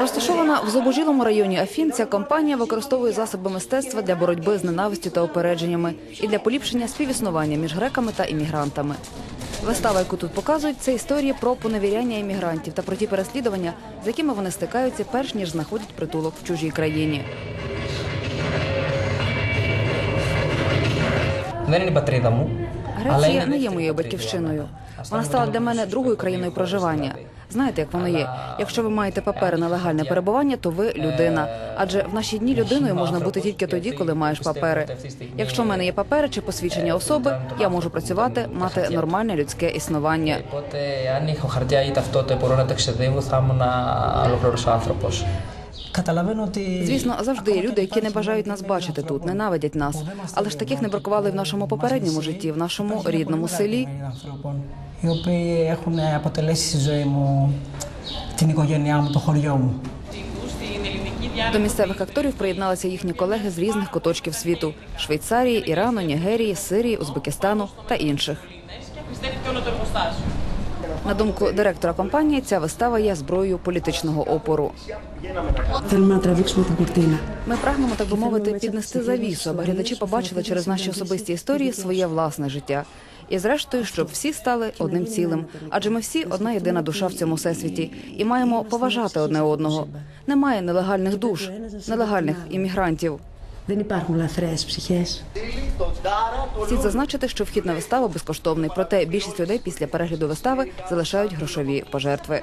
Розташована в зубожілому районі Афін, ця компанія використовує засоби мистецтва для боротьби з ненавистю та опередженнями і для поліпшення співіснування між греками та іммігрантами. Вистава, яку тут показують, це історія про поневіряння іммігрантів та про ті переслідування, з якими вони стикаються, перш ніж знаходять притулок в чужій країні. Греція не є моєю батьківщиною. Вона стала для мене другою країною проживання. Знаєте, як воно є. Якщо ви маєте папери на легальне перебування, то ви людина. Адже в наші дні людиною можна бути тільки тоді, коли маєш папери. Якщо в мене є папери чи посвідчення особи, я можу працювати, мати нормальне людське існування. Звісно, завжди є люди, які не бажають нас бачити тут, ненавидять нас. Але ж таких не бракувало і в нашому попередньому житті, в нашому рідному селі. До місцевих акторів приєдналися їхні колеги з різних куточків світу: Швейцарії, Ірану, Нігерії, Сирії, Узбекистану та інших. На думку директора компанії, ця вистава є зброєю політичного опору. Θέλουμε να τραβήξουμε την κουρτίνα. Ми прагнемо, так би мовити, піднести завісу, аби глядачі побачили через наші особисті історії своє власне життя. І зрештою, щоб всі стали одним цілим, адже ми всі одна єдина душа в цьому всесвіті і маємо поважати одне одного. Немає нелегальних душ, нелегальних іммігрантів. Δεν υπάρχουν λαθρέες ψυχές. Слід зазначити, що вхід на виставу безкоштовний, проте більшість людей після перегляду вистави залишають грошові пожертви.